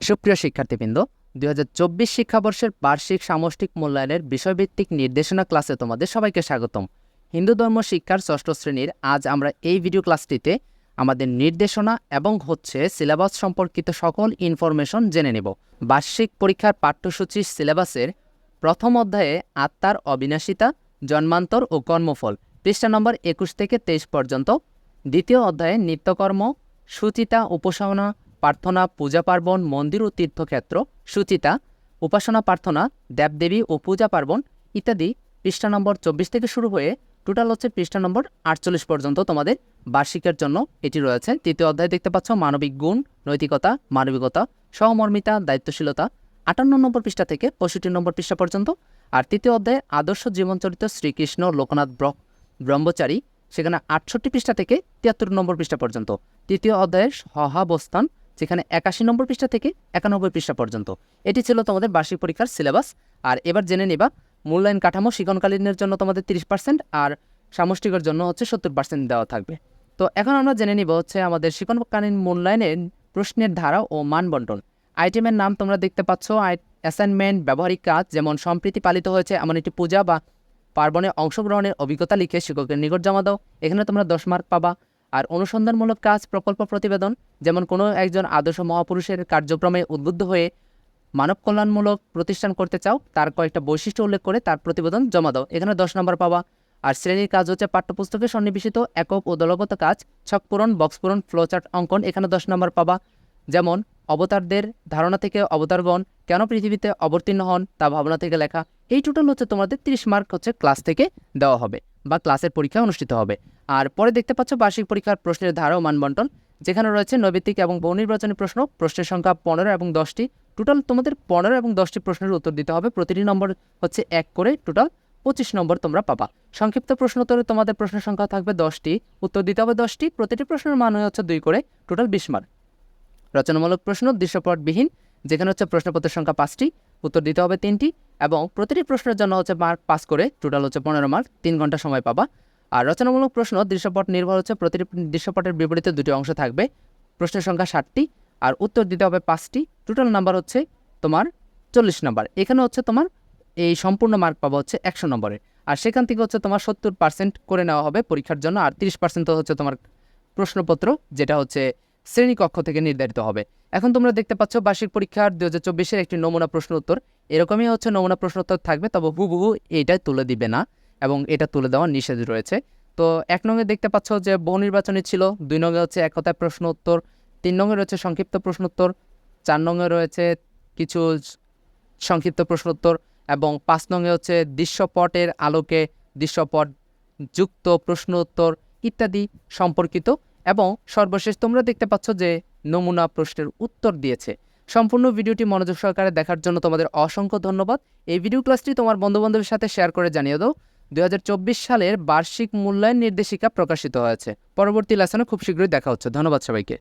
সুপ্রিয় শিক্ষার্থীবৃন্দ, দুই হাজার চব্বিশ শিক্ষাবর্ষের বার্ষিক সামষ্টিক মূল্যায়নের বিষয়ভিত্তিক নির্দেশনা ক্লাসে তোমাদের সবাইকে স্বাগতম। হিন্দু ধর্ম শিক্ষার ষষ্ঠ শ্রেণির আজ আমরা এই ভিডিও ক্লাসটিতে আমাদের নির্দেশনা এবং হচ্ছে সিলেবাস সম্পর্কিত সকল ইনফরমেশন জেনে নেব। বার্ষিক পরীক্ষার পাঠ্যসূচির সিলেবাসের প্রথম অধ্যায়ে আত্মার অবিনাশিতা, জন্মান্তর ও কর্মফল, পৃষ্ঠা নম্বর একুশ থেকে তেইশ পর্যন্ত। দ্বিতীয় অধ্যায়ে নিত্যকর্ম, সুচিতা, উপাসনা প্রার্থনা, পূজা পার্বণ, মন্দির ও তীর্থক্ষেত্র, সুচিতা, উপাসনা প্রার্থনা, দেবদেবী ও পূজা পার্বণ ইত্যাদি পৃষ্ঠা নম্বর চব্বিশ থেকে শুরু হয়ে টোটাল হচ্ছে পৃষ্ঠা নম্বর আটচল্লিশ পর্যন্ত তোমাদের বার্ষিকের জন্য এটি রয়েছে। তৃতীয় অধ্যায় দেখতে পাচ্ছ মানবিক গুণ, নৈতিকতা, মানবিকতা, সহমর্মিতা, দায়িত্বশীলতা, আটান্ন নম্বর পৃষ্ঠা থেকে পঁয়ষট্টি নম্বর পৃষ্ঠা পর্যন্ত। আর তৃতীয় অধ্যায়ে আদর্শ জীবনচরিত শ্রীকৃষ্ণ লোকনাথ ব্র ব্রহ্মচারী, সেখানে আটষট্টি পৃষ্ঠা থেকে তিয়াত্তর নম্বর পৃষ্ঠা পর্যন্ত। তৃতীয় অধ্যায়ের সহাবস্থান যেখানে একাশি নম্বর পৃষ্ঠা থেকে একানব্বই পৃষ্ঠা পর্যন্ত। এটি ছিল তোমাদের বার্ষিক পরীক্ষার সিলেবাস। আর এবার জেনে নিবা, মূল্যায়ন কাঠামো শিক্ষণকালীনের জন্য তোমাদের তিরিশ পার্সেন্ট আর সামষ্টিকের জন্য হচ্ছে সত্তর পার্সেন্ট দেওয়া থাকবে। তো এখন আমরা জেনে নিব হচ্ছে আমাদের শিক্ষণকালীন মূল্যায়নের প্রশ্নের ধারা ও মান বন্টন। আইটেমের নাম তোমরা দেখতে পাচ্ছ অ্যাসাইনমেন্ট ব্যবহারিক কাজ, যেমন সম্প্রীতি পালিত হয়েছে, এমন একটি পূজা বা পার্বণে অংশগ্রহণের অভিজ্ঞতা লিখে শিক্ষকের নিকট জমা দাও। এখানে তোমরা দশ মার্ক পাবা। আর অনুসন্ধানমূলক কাজ, প্রকল্প, প্রতিবেদন, যেমন কোনো একজন আদর্শ মহাপুরুষের কার্যক্রমে উদ্বুদ্ধ হয়ে মানব কল্যাণমূলক প্রতিষ্ঠান করতে চাও, তার কয়েকটা বৈশিষ্ট্য উল্লেখ করে তার প্রতিবেদন জমা দাও। এখানে দশ নম্বর পাওয়া, আর শ্রেণির কাজ হচ্ছে পাঠ্যপুস্তকে সন্নিবেশিত, একক ও দলগত কাজ, ছক পূরণ, বক্স পূরণ ফ্লোচার্ট অঙ্কন, এখানে দশ নম্বর পাবা যেমন অবতারদের ধারণা থেকে অবতারগণ কেন পৃথিবীতে অবতীর্ণ হন তা ভাবনা থেকে লেখা। এই টোটাল হচ্ছে তোমাদের তিরিশ মার্ক হচ্ছে ক্লাস থেকে দেওয়া হবে। বা ক্লাসের পরীক্ষা অনুষ্ঠিত হবে। আর পরে দেখতে পাচ্ছ বার্ষিক পরীক্ষার প্রশ্নের ধারা ও মানবন্টন। যেখানে রয়েছে নৈবিত্তিক এবং বহু নির্বাচনী প্রশ্ন। প্রশ্নের সংখ্যা পনেরো এবং দশটি। টোটাল তোমাদের পনেরো এবং দশটি প্রশ্নের উত্তর দিতে হবে। প্রতিটি নম্বর হচ্ছে এক করে। টোটাল পঁচিশ নম্বর তোমরা পাবা। সংক্ষিপ্ত প্রশ্ন উত্তরে তোমাদের প্রশ্নের সংখ্যা থাকবে দশটি। উত্তর দিতে হবে দশটি। প্রতিটি প্রশ্নের মান হচ্ছে দুই করে। টোটাল বিশ মার্ক রচনামূলক প্রশ্ন, দৃশ্যপটবিহীন। যেখানে হচ্ছে প্রশ্নপত্রের সংখ্যা পাঁচটি, উত্তর দিতে হবে তিনটি এবং প্রতিটি প্রশ্নের জন্য হচ্ছে মার্ক পাস করে টোটাল হচ্ছে পনেরো মার্ক তিন ঘণ্টা সময় পাবা। আর রচনামূলক প্রশ্ন দৃশ্যপট নির্ভর হচ্ছে প্রতিটি দৃশ্যপটের বিপরীতে দুটি অংশ থাকবে। প্রশ্নের সংখ্যা ষাটটি আর উত্তর দিতে হবে পাঁচটি টোটাল নাম্বার হচ্ছে তোমার চল্লিশ নাম্বার এখানে হচ্ছে তোমার এই সম্পূর্ণ মার্ক পাবা হচ্ছে একশো নম্বরে। আর সেখান থেকে হচ্ছে তোমার সত্তর পার্সেন্ট করে নেওয়া হবে পরীক্ষার জন্য আর তিরিশ পার্সেন্ট হচ্ছে তোমার প্রশ্নপত্র যেটা হচ্ছে শ্রেণীকক্ষ থেকে নির্ধারিত হবে। এখন তোমরা দেখতে পাচ্ছ বার্ষিক পরীক্ষার দু হাজার একটি নমুনা প্রশ্ন উত্তর। এরকমই হচ্ছে নমুনা প্রশ্ন উত্তর থাকবে, তবে হুবহু এইটাই তুলে দিবে না এবং এটা তুলে দেওয়ার নিষেধ রয়েছে। তো এক নঙ্গে দেখতে পাচ্ছ যে বহু নির্বাচনী ছিল, দুই নঙ্গে হচ্ছে এক কথায় প্রশ্ন উত্তর, তিন নঙ্গে রয়েছে সংক্ষিপ্ত প্রশ্ন উত্তর, চার নঙ্গে রয়েছে কিছু সংক্ষিপ্ত প্রশ্ন উত্তর এবং পাঁচ নঙ্গে হচ্ছে দৃশ্যপটের আলোকে দৃশ্যপট, যুক্ত প্রশ্ন উত্তর ইত্যাদি সম্পর্কিত এবং সর্বশেষ তোমরা দেখতে পাচ্ছ যে নমুনা প্রশ্নের উত্তর দিয়েছে। সম্পূর্ণ ভিডিওটি মনোযোগ সহকারে দেখার জন্য তোমাদের অসংখ্য ধন্যবাদ। এই ভিডিও ক্লাসটি তোমার বন্ধুবান্ধবের সাথে শেয়ার করে জানিয়ে দাও। দুই হাজার চব্বিশ সালের বার্ষিক মূল্যায়ন নির্দেশিকা প্রকাশিত হয়েছে। পরবর্তী লেসনে খুব শীঘ্রই দেখা হচ্ছে। ধন্যবাদ সবাইকে।